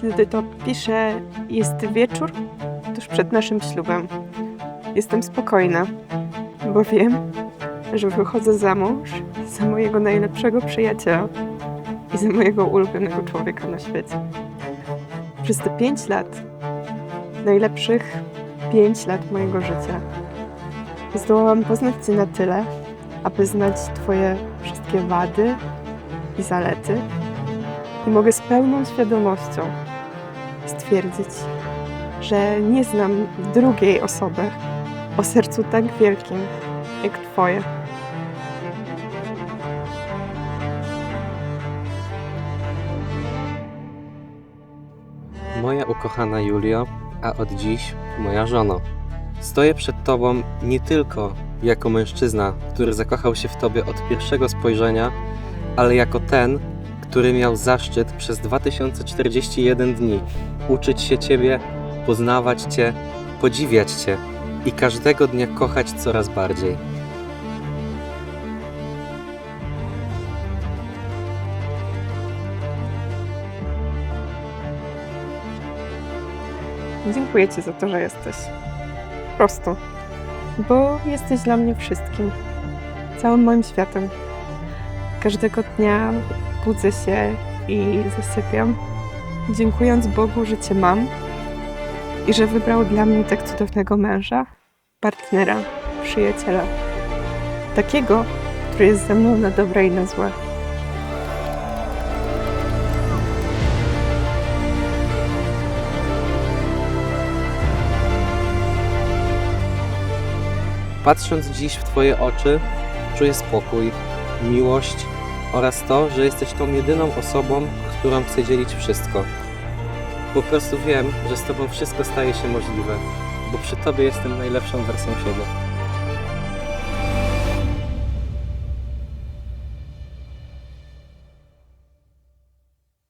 Kiedy to piszę, jest wieczór tuż przed naszym ślubem. Jestem spokojna, bo wiem, że wychodzę za mąż za mojego najlepszego przyjaciela i za mojego ulubionego człowieka na świecie. Przez te pięć lat, najlepszych pięć lat mojego życia, zdołałam poznać Cię na tyle, aby znać Twoje wszystkie wady i zalety i mogę z pełną świadomością stwierdzić, że nie znam drugiej osoby o sercu tak wielkim jak Twoje. Moja ukochana Julio, a od dziś moja żono. Stoję przed Tobą nie tylko jako mężczyzna, który zakochał się w Tobie od pierwszego spojrzenia, ale jako ten, który miał zaszczyt przez 2041 dni uczyć się Ciebie, poznawać Cię, podziwiać Cię i każdego dnia kochać coraz bardziej. Dziękuję Ci za to, że jesteś. Prostu. Bo jesteś dla mnie wszystkim. Całym moim światem. Każdego dnia budzę się i zasypiam, dziękując Bogu, że Cię mam i że wybrał dla mnie tak cudownego męża, partnera, przyjaciela. Takiego, który jest ze mną na dobre i na złe. Patrząc dziś w Twoje oczy, czuję spokój, miłość oraz to, że jesteś tą jedyną osobą, którą chcę dzielić wszystko. Po prostu wiem, że z Tobą wszystko staje się możliwe, bo przy Tobie jestem najlepszą wersją siebie.